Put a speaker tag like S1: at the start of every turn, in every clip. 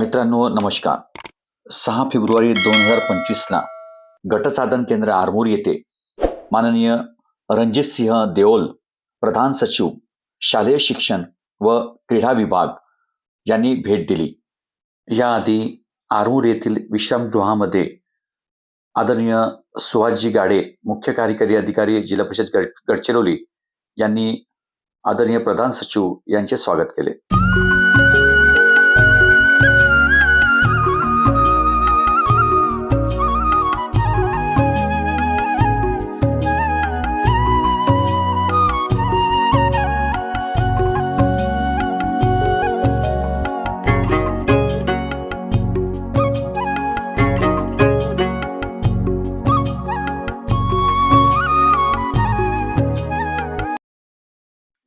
S1: मित्रांनो नमस्कार. सहा फेब्रुवारी दोन हजार पंचवीसला गटसाधन केंद्र आरमूर येथे माननीय रणजित सिंह देओल प्रधान सचिव शालेय शिक्षण व क्रीडा विभाग यांनी भेट दिली. याआधी आरमूर येथील विश्रामगृहामध्ये आदरणीय सुहासजी गाडे मुख्य कार्यकारी अधिकारी जिल्हा परिषद गड गडचिरोली यांनी आदरणीय प्रधान सचिव यांचे स्वागत केले.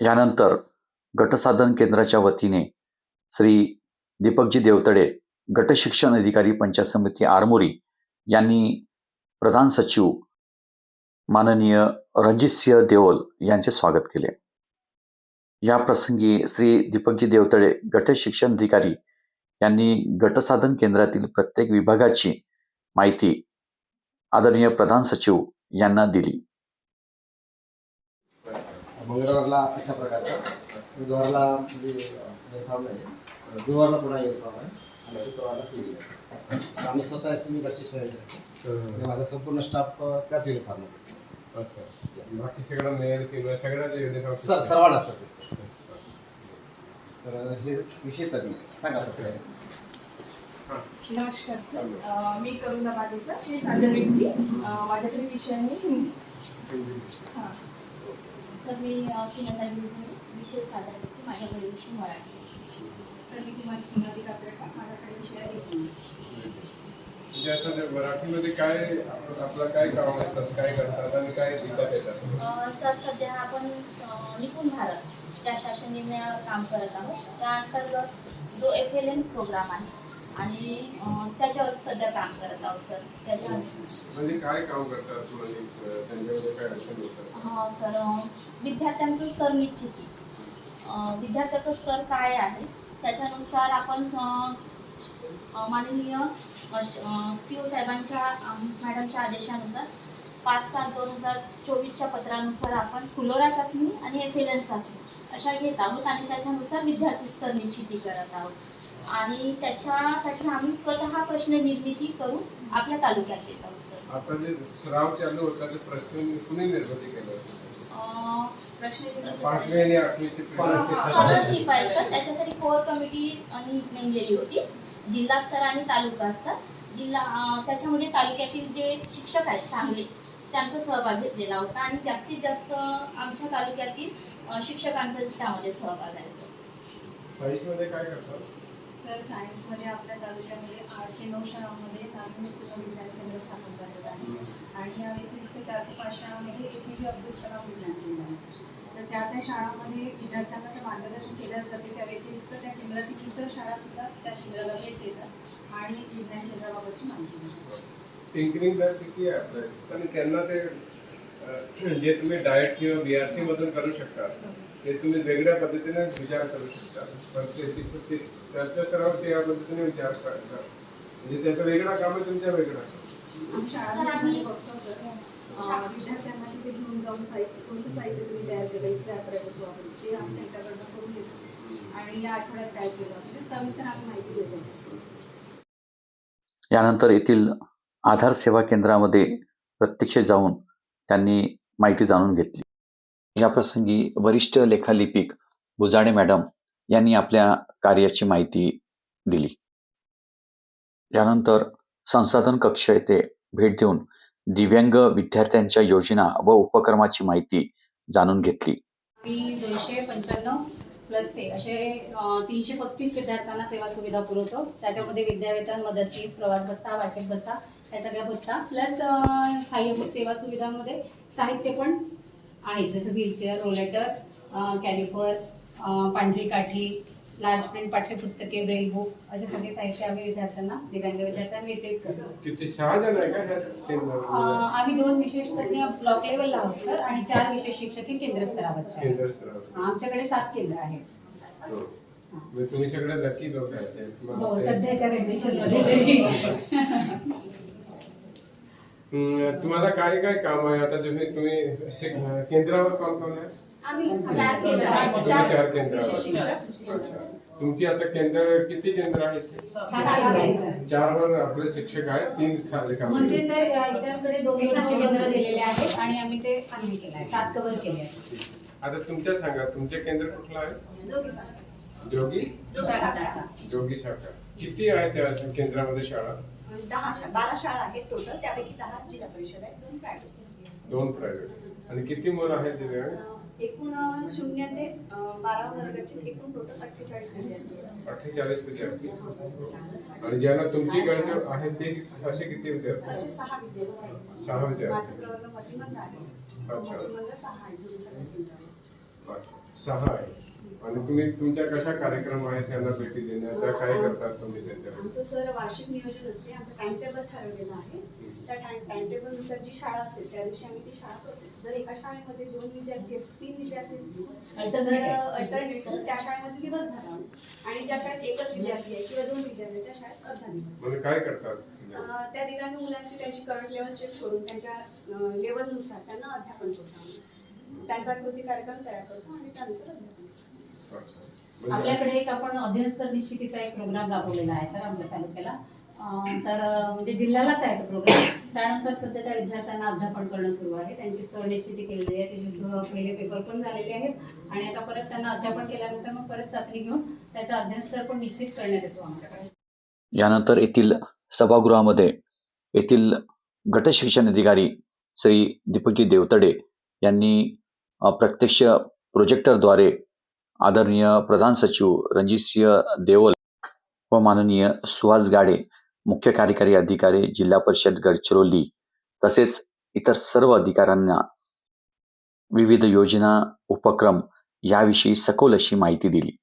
S1: यानंतर गटसाधन केंद्राच्या वतीने श्री दीपकजी देवतडे गटशिक्षण अधिकारी पंचायत समिती आरमोरी यांनी प्रधान सचिव माननीय रणजितसिंह देओल यांचे स्वागत केले. या प्रसंगी श्री दीपकजी देवतडे गट शिक्षण अधिकारी यांनी गटसाधन केंद्रातील प्रत्येक विभागाची माहिती आदरणीय प्रधान सचिव यांना दिली.
S2: मंगळवारला अशा प्रकारचा. बुधवारला म्हणजे युनिफॉर्म नाही गुरुवारला पुन्हा युनिफॉर्म आहे. आणि शुक्रवारला आहे आम्ही स्वतः तुम्ही कशी म्हणजे माझा संपूर्ण स्टाफ त्याच युनिफॉर्ममध्ये
S3: बाकी सगळं मेल किंवा सगळ्याच युनिफॉर्म
S2: सर सर्वांना सर. सर हे विषय तज्ञ सांगा सर.
S4: नमस्कार सर. मी करुणा बागेसर श्री सागर व्यक्ती. माझ्याकडे विषय आहे हिंदी. हां.
S5: तर मी सुनंदा विषय सादर करते. माझ्याकडे विषय मराठी.
S4: तर मी तुम्हाला सुनाली कात्रका माझ्याकडे विषय
S3: ते मराठीमध्ये काय आप- आपलं काय काम असतं काय करतात आणि काय शिकत येतात?
S5: अ, सर सध्या आपण निपुण भारत या शासन निर्णयावर काम करत आहोत त्या अंतर्गत जो एफ एल एन प्रोग्राम आहे आणि त्याच्यावर सध्या काम करत आहोत सर. त्याच्या
S3: म्हणजे काय काम करतात म्हणजे
S5: हा सर विद्यार्थ्यांचं स्तर निश्चिती विद्यार्थ्याचा स्तर काय आहे? त्याच्यानुसार आपण माननीय सी ओ साहेबांच्या मॅडमच्या आदेशानुसार पाच सात दोन हजार चोवीसच्या पत्रानुसार आपण फुलोरा चाचणी आणि एफ एल एन चाचणी अशा घेत आहोत आणि त्याच्यानुसार विद्यार्थी स्तर निश्चिती करत आहोत. आणि त्याच्यासाठी आम्ही स्वतः प्रश्न निर्मिती करून आपल्या तालुक्यात देत आहोत.
S3: आता जे सराव चालू होता ते प्रश्न कुणी निर्मिती केलं.
S5: स्कॉलरशिप आहे तर त्याच्यासाठी कोर कमिटी आणि नेमलेली होती. जिल्हा स्तर आणि तालुका स्तर. जिल्हा त्याच्यामध्ये तालुक्यातील जे शिक्षक आहेत चांगले त्यांचा सहभाग घेतलेला होता आणि जास्तीत जास्त आमच्या तालुक्यातील शिक्षकांचा त्यामध्ये सहभाग आहे.
S3: काय
S4: सर सायन्समध्ये आपल्या तालुक्यामध्ये आठ ते नऊ शाळांमध्ये प्राथमिक विज्ञान केंद्र स्थापन करण्यात आहे. आणि या व्यतिरिक्त चार ते पाच शाळांमध्ये ए पी जे अब्दुल कलाम विज्ञान केंद्र आहे तर त्या त्या शाळांमध्ये विद्यार्थ्यांना ते मार्गदर्शन केलं जाते त्या व्यतिरिक्त त्या केंद्रातील इतर शाळासुद्धा त्या केंद्राला भेट देतात आणि विज्ञान केंद्राबाबतची माहिती देतात.
S3: टिंकरिंग लॅब किती आहे आपल्या आणि त्यांना ते जे तुम्ही डाएट किंवा बी आर सी मधून करू शकता ते तुम्ही वेगळ्या पद्धतीने विचार करू शकता. पण ते ते- ते- त्या पद्धतीने विचार करता म्हणजे त्याचा वेगळा काम आहे तुमच्या वेगळा.
S4: विद्यार्थ्यांना तिथे घेऊन जाऊन साहित्य कोणतं साहित्य तुम्ही तयार केलं इथल्या अकरावीचं वापरून ते आम्ही त्यांच्याकडनं करून घेतो. आणि या आठवड्यात काय केलं. म्हणजे सविस्तर आम्ही माहिती देत. असतो
S1: यानंतर येथील आधार सेवा केंद्रामध्ये प्रत्यक्ष जाऊन त्यांनी माहिती जाणून घेतली. या प्रसंगी वरिष्ठ लेखालिपिक बुजाडे मॅडम यांनी आपल्या कार्याची माहिती दिली. यानंतर संसाधन कक्ष येथे भेट देऊन दिव्यांग विद्यार्थ्यांच्या योजना व उपक्रमाची माहिती जाणून घेतली.
S6: मी दोनशे पंच्याण्णव प्लस ते असे तीनशे पस्तीस विद्यार्थ्यांना सेवा सुविधा पुरवतो. त्याच्यामध्ये विद्यावेतन मदतीस प्रवास भत्ता वाचक भत्ता या सगळ्या भत्ता. प्लस सहाय्यभूत सेवा सुविधांमध्ये साहित्य पण आहे. जसं व्हीलचेअर रोलेटर कॅलिफर पांढरी काठी लार्ज प्रिंट पाठ्यपुस्तके ब्रेल बुक असे सगळे साहित्य आम्ही विद्यार्थ्यांना दिव्यांग विद्यार्थ्यांना वितरित करतो
S3: किती सहा जण आहे का ह्या
S6: अ,
S3: केंद्रामध्ये?
S6: आम्ही दोन विशेष तज्ञ ब्लॉक लेवलला आहोत सर आणि चार विशेष शिक्षक हे केंद्र स्तरावरचे आहेत.
S3: केंद्र स्तरावर.
S6: आमच्याकडे सात केंद्र आहेत
S3: हो. म्हणजे तुम्ही सगळे लकी लोक आहेत
S6: हो
S3: ते-
S6: सध्याच्या तरी
S3: हम्म, तुम्हाला काय काय काम आहे आता तुम्ही तुम्ही शिक- केंद्रावर कोण कोण आहे
S4: आम्ही चार केंद्र आहेत.
S3: तुम्ही
S4: चार
S3: चार केंद्र
S4: विशेष
S3: आहात.
S4: शिक्षक
S3: अच्छा. तुमची आता केंद्र किती केंद्र आहेत?
S6: सहा केंद्र.
S3: चार वर आपले शिक्षक आहेत तीन खाली
S6: म्हणजे सर इतरकडे दोन दोन असे केंद्र दिलेले आहेत आणि आम्ही ते आम्ही केलं आहे सात कव्हर केले आहेत.
S3: आता तुमच्या सांगा तुमचे केंद्र कुठलं आहे?
S4: जोगी साखर.
S3: जोगी?
S4: जोगी साखर.
S3: जोगी शाखा. किती आहे त्या केंद्रामध्ये शाळा?
S4: दहा शा बारा शाळा आहेत टोटल त्यापैकी दहा जिल्हा परिषद आहेत दोन प्रायव्हेट.
S3: दोन प्रायव्हेट. आणि किती मुलं आहेत तिथे?
S4: एकूण शून्य ते बारा वर्गाचे एकूण टोटल अठ्ठेचाळीस.
S3: अठ्ठेचाळीस विद्यार्थी आणि ज्यांना तुमची गरज आहे ते असे किती विद्यार्थी
S4: असे सहा विद्यार्थी
S3: सहा विद्यार्थी.
S4: माझं प्रवर्ग मतिमंद आहे. मतिमंद सहा आहे.
S3: सहा आहे आणि तुम्ही तुमच्या कशा कार्यक्रम आहेत त्यांना भेटी देण्याच्या काय करतात तुम्ही त्यांच्या
S4: आमचं सर वार्षिक नियोजन असते आमचं टाइम टेबल ठरवलेलं आहे टाइम टेबलनुसार जी शाळा असेल त्या दिवशी आम्ही ती शाळा करतो जर एका शाळेमध्ये दोन विद्यार्थी असतील तीन विद्यार्थी असतील तर. अल्टरनेटिव्ह त्या शाळेमध्ये दिवसभर राहून आणि ज्या शाळेत एकच विद्यार्थी आहे किंवा दोन विद्यार्थी आहेत, त्या शाळेत अर्धा दिवस
S3: म्हणजे काय करतात?
S4: त्या दिव्यांग मुलांची त्यांची करंट लेवल चेक करून त्यांच्या लेवलनुसार त्यांना अध्यापन करतो. त्यांचा कृती कार्यक्रम तयार करतो आणि त्यानुसार अध्यापन
S6: आपल्याकडे एक आपण अध्ययनस्तर निश्चितीचा एक प्रोग्राम राबवलेला आहे सर आपल्या तालुक्याला. तर म्हणजे जिल्ह्यालाच आहे तो प्रोग्राम त्यानुसार सध्या त्या विद्यार्थ्यांना अध्यापन करणं सुरू आहे. त्यांची स्थळ निश्चिती केलेली आहे. त्याचे पहिले पेपर पण झालेले आहेत. आणि आता परत त्यांना अध्यापन केल्यानंतर मग परत चाचणी घेऊन त्याचा अध्ययन पण निश्चित करण्यात येतो आमच्याकडे.
S1: यानंतर येथील सभागृहामध्ये येथील गट शिक्षण अधिकारी श्री दीपकजी देवतडे यांनी प्रत्यक्ष प्रोजेक्टरद्वारे आदरणीय प्रधान सचिव रणजितसिंह देवल व माननीय सुहास गाडे मुख्य कार्यकारी अधिकारी जिल्हा परिषद गडचिरोली तसेच इतर सर्व अधिकाऱ्यांना विविध योजना उपक्रम याविषयी सखोल अशी माहिती दिली.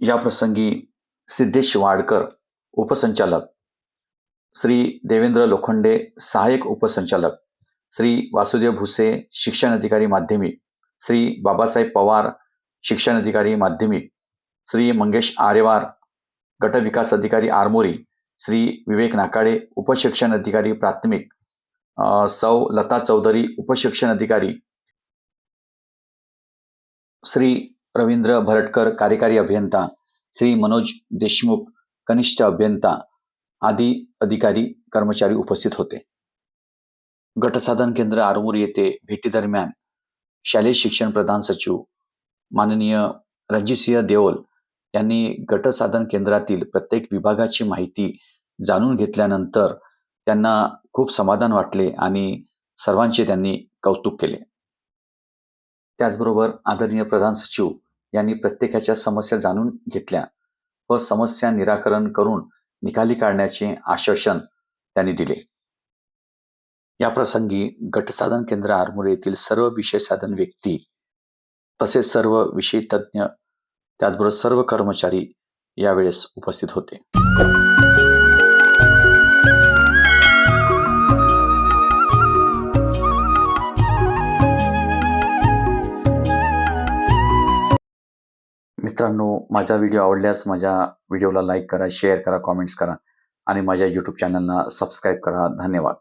S1: याप्रसंगी सिद्धेश वाडकर उपसंचालक श्री देवेंद्र लोखंडे सहाय्यक उपसंचालक श्री वासुदेव भुसे शिक्षण अधिकारी माध्यमिक श्री बाबासाहेब पवार शिक्षण अधिकारी माध्यमिक श्री मंगेश आरेवार गट विकास अधिकारी आरमोरी श्री विवेक नाकाडे उपशिक्षण अधिकारी प्राथमिक सौ लता चौधरी उपशिक्षण अधिकारी श्री रवींद्र भरटकर कार्यकारी अभियंता श्री मनोज देशमुख कनिष्ठ अभियंता आदी अधिकारी कर्मचारी उपस्थित होते. गटसाधन केंद्र आरमूर येथे भेटीदरम्यान शालेय शिक्षण प्रधान सचिव माननीय रणजितसिंह देओल यांनी गटसाधन केंद्रातील प्रत्येक विभागाची माहिती जाणून घेतल्यानंतर त्यांना खूप समाधान वाटले आणि सर्वांचे त्यांनी कौतुक केले. त्याचबरोबर आदरणीय प्रधान सचिव यांनी प्रत्येकाच्या समस्या जाणून घेतल्या व समस्या निराकरण करून निकाली काढण्याचे आश्वासन त्यांनी दिले. या प्रसंगी गटसाधन केंद्र आरमोर येथील सर्व विषय साधन व्यक्ती तसेच सर्व विषय तज्ज्ञ त्याचबरोबर सर्व कर्मचारी यावेळेस उपस्थित होते. मित्रांनो माझा व्हिडिओ आवडल्यास माझ्या व्हिडिओला लाईक करा शेअर करा कॉमेंट्स करा आणि माझ्या यूट्यूब चॅनलला सबस्क्राईब करा. धन्यवाद.